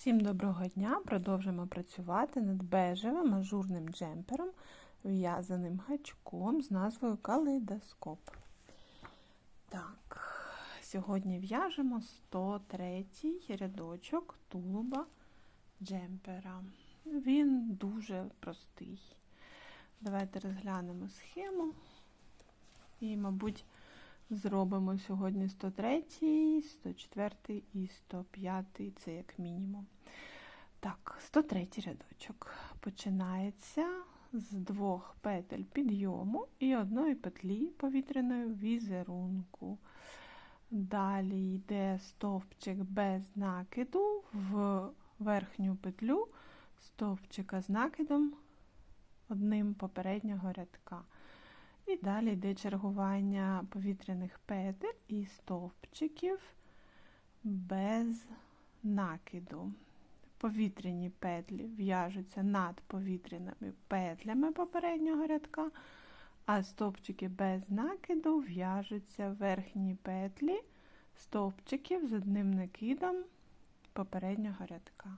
Всім доброго дня! Продовжимо працювати над бежевим ажурним джемпером, в'язаним гачком з назвою калейдоскоп. Так, сьогодні в'яжемо 103 рядочок тулуба джемпера. Він дуже простий. Давайте розглянемо схему і, мабуть, Зробимо сьогодні 103, 104 і 105, це як мінімум. Так, 103 рядочок. Починається з двох петель підйому і одної петлі повітряної візерунку. Далі йде стовпчик без накиду в верхню петлю стовпчика з накидом одним попереднього рядка. І далі йде чергування повітряних петель і стовпчиків без накиду. Повітряні петлі в'яжуться над повітряними петлями попереднього рядка, а стовпчики без накиду в'яжуться в верхні петлі стовпчиків з одним накидом попереднього рядка.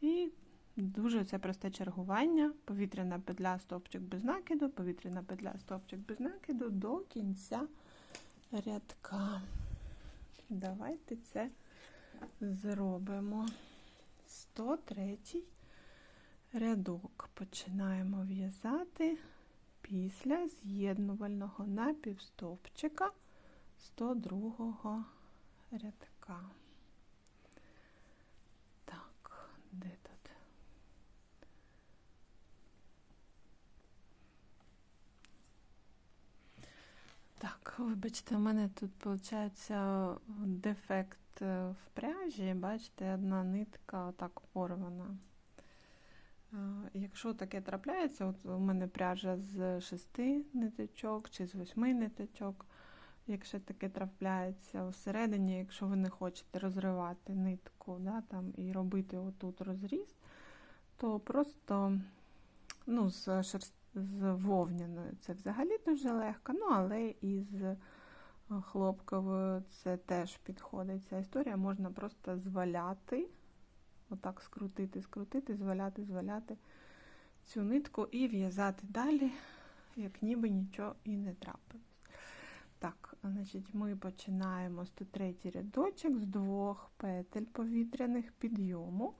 І Дуже це просте чергування, повітряна петля, стовпчик без накиду, повітряна петля, стовпчик без накиду до кінця рядка. Давайте це зробимо. 103 рядок. Починаємо в'язати після з'єднувального напівстовпчика 102 рядка. Так, де тут? Так, вибачте, у мене тут виходить дефект е, в пряжі. Бачите, одна нитка так порвана. Е, якщо таке трапляється, от у мене пряжа з шести ниточок чи з восьми ниточок. Якщо таке трапляється всередині, якщо ви не хочете розривати нитку да, там, і робити отут розріз, то просто ну, з шерсті з вовняною це взагалі дуже легко, ну але і з е, хлопковою це теж підходить. Ця історія можна просто зваляти, отак скрутити, скрутити, зваляти, зваляти цю нитку і в'язати далі, як ніби нічого і не трапилось. Так, значить, ми починаємо 103 рядочок з двох петель повітряних підйому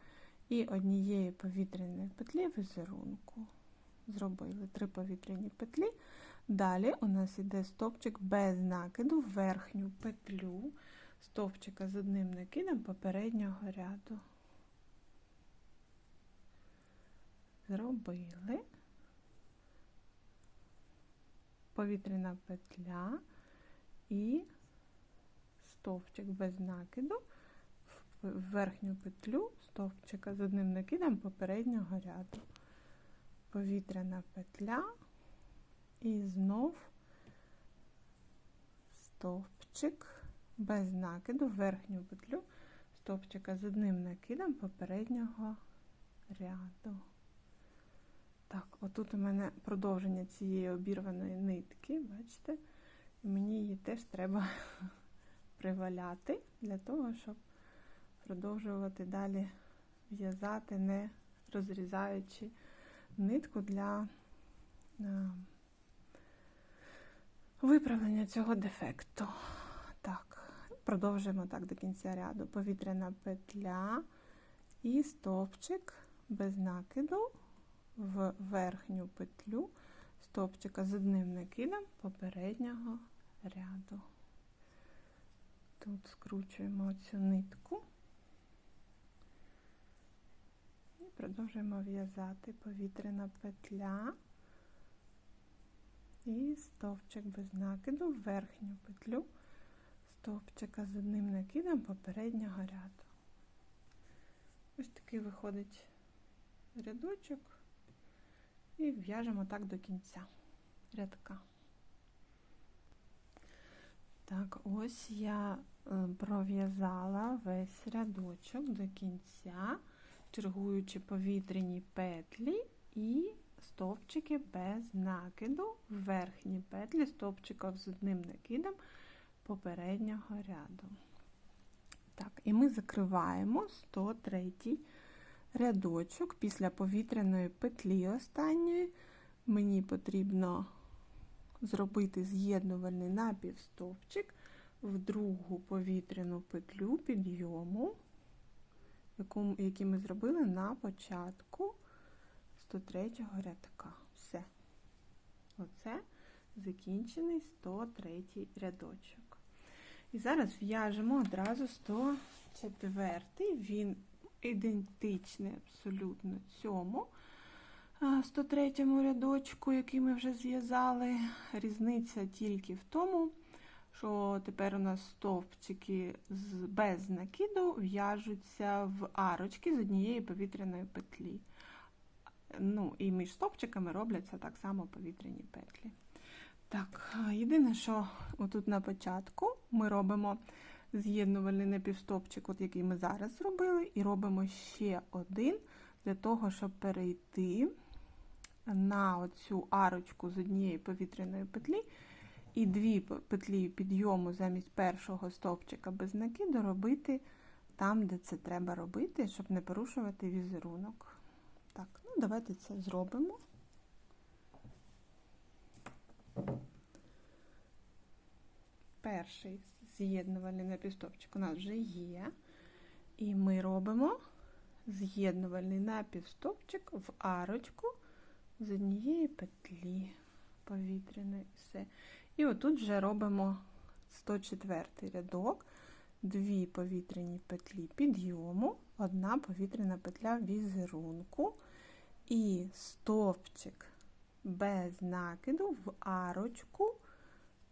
і однієї повітряної петлі візерунку зробили три повітряні петлі. Далі у нас йде стовпчик без накиду в верхню петлю стовпчика з одним накидом попереднього ряду. Зробили повітряна петля і стовпчик без накиду в верхню петлю стовпчика з одним накидом попереднього ряду повітряна петля і знов стовпчик без накиду, верхню петлю стовпчика з одним накидом попереднього ряду. Так, отут у мене продовження цієї обірваної нитки, бачите, мені її теж треба приваляти для того, щоб продовжувати далі в'язати, не розрізаючи нитку для е, виправлення цього дефекту. Так, продовжуємо так до кінця ряду. Повітряна петля і стовпчик без накиду в верхню петлю стовпчика з одним накидом попереднього ряду. Тут скручуємо цю нитку. Продовжуємо в'язати повітряна петля і стовпчик без накиду в верхню петлю стовпчика з одним накидом попереднього ряду. Ось такий виходить рядочок і в'яжемо так до кінця рядка. Так, ось я е, пров'язала весь рядочок до кінця чергуючи повітряні петлі і стовпчики без накиду в верхні петлі стовпчиків з одним накидом попереднього ряду. Так, і ми закриваємо 103 рядочок після повітряної петлі останньої. Мені потрібно зробити з'єднувальний напівстовпчик в другу повітряну петлю підйому, яку, який ми зробили на початку 103 рядка. Все. Оце закінчений 103 рядочок. І зараз в'яжемо одразу 104. Він ідентичний абсолютно цьому 103 рядочку, який ми вже зв'язали. Різниця тільки в тому, що тепер у нас стовпчики з без накиду в'яжуться в арочки з однієї повітряної петлі. Ну, І між стовпчиками робляться так само повітряні петлі. Так, єдине, що отут на початку ми робимо з'єднувальний напівстопчик, от який ми зараз зробили, і робимо ще один для того, щоб перейти на оцю арочку з однієї повітряної петлі, і дві петлі підйому замість першого стовпчика без накиду робити там, де це треба робити, щоб не порушувати візерунок. Так, ну давайте це зробимо. Перший з'єднувальний напівстопчик у нас вже є. І ми робимо з'єднувальний напівстопчик в арочку з однієї петлі повітряної. все. І отут вже робимо 104 рядок, дві повітряні петлі підйому, одна повітряна петля візерунку і стовпчик без накиду в арочку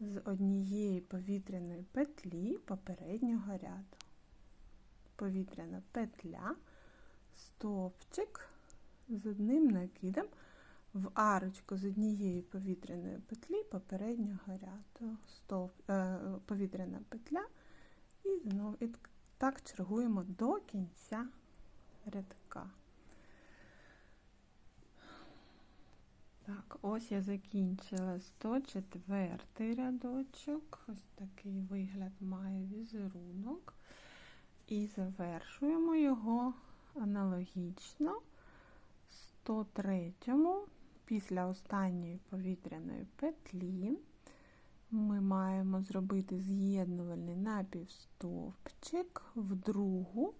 з однієї повітряної петлі попереднього ряду. Повітряна петля, стовпчик з одним накидом в арочку з однієї повітряної петлі попереднього ряду. Стовп, е, повітряна петля, і знову і так чергуємо до кінця рядка. Так, ось я закінчила 104 рядочок. Ось такий вигляд має візерунок. І завершуємо його аналогічно 103 після останньої повітряної петлі. Ми маємо зробити з'єднувальний напівстовпчик в другу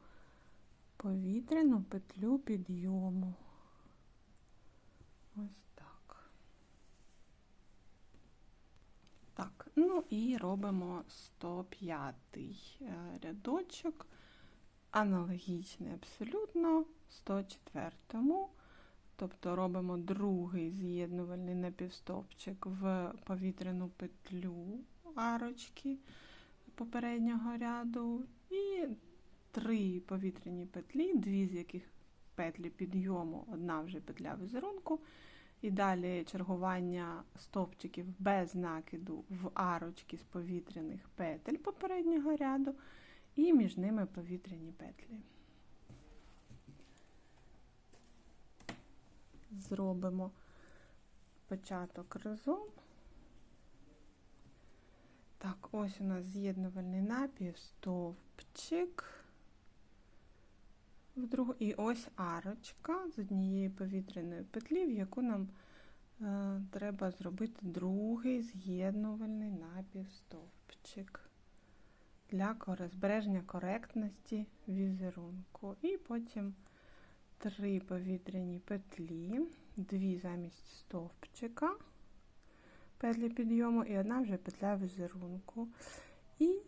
повітряну петлю підйому. Ось Так, ну і робимо 105 е, рядочок, аналогічний абсолютно 104-му. Тобто робимо другий з'єднувальний напівстопчик в повітряну петлю арочки попереднього ряду, і три повітряні петлі, дві з яких петлі підйому, одна вже петля візерунку. І далі чергування стовпчиків без накиду в арочки з повітряних петель попереднього ряду, і між ними повітряні петлі. Зробимо початок разом. Так, ось у нас з'єднувальний напів, стовпчик в другу, і ось арочка з однієї повітряної петлі, в яку нам е, треба зробити другий з'єднувальний напівстовпчик для збереження коректності візерунку. І потім три повітряні петлі, дві замість стовпчика, петлі підйому, і одна вже петля візерунку. І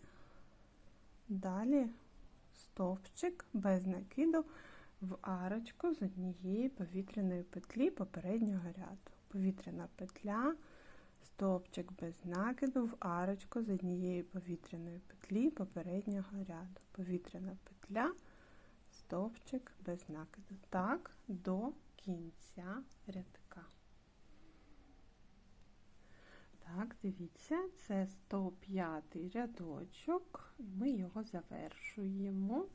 далі стовпчик без накиду в арочку з однієї повітряної петлі попереднього ряду. Повітряна петля, стовпчик без накиду в арочку з однієї повітряної петлі попереднього ряду. Повітряна петля, стовпчик без накиду. Так, до кінця рядка. Так, дивіться, це 105 рядочок, ми його завершуємо.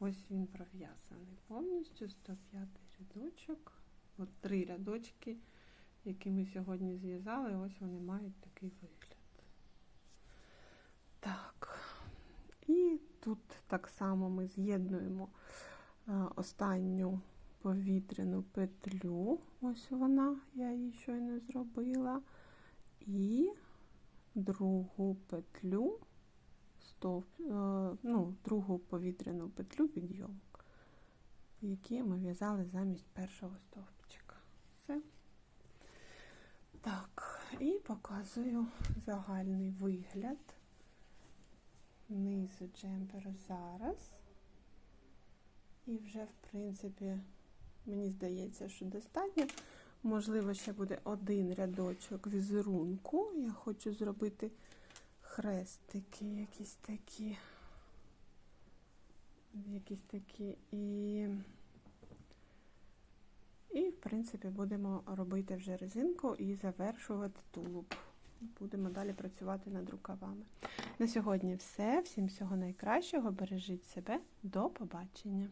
Ось він пров'язаний повністю 105 рядочок. От три рядочки, які ми сьогодні зв'язали, ось вони мають такий вигляд. Так, і Тут так само ми з'єднуємо е, останню повітряну петлю. Ось вона, я її щойно зробила. І другу петлю, стовп, е, ну, другу повітряну петлю підйомок, які ми в'язали замість першого стовпчика. Все. Так, і показую загальний вигляд низу джемперу зараз. І вже, в принципі, мені здається, що достатньо. Можливо, ще буде один рядочок візерунку. Я хочу зробити хрестики якісь такі. Якісь такі і. І, в принципі, будемо робити вже резинку і завершувати тулуб. Будемо далі працювати над рукавами. На сьогодні все. Всім всього найкращого. Бережіть себе. До побачення!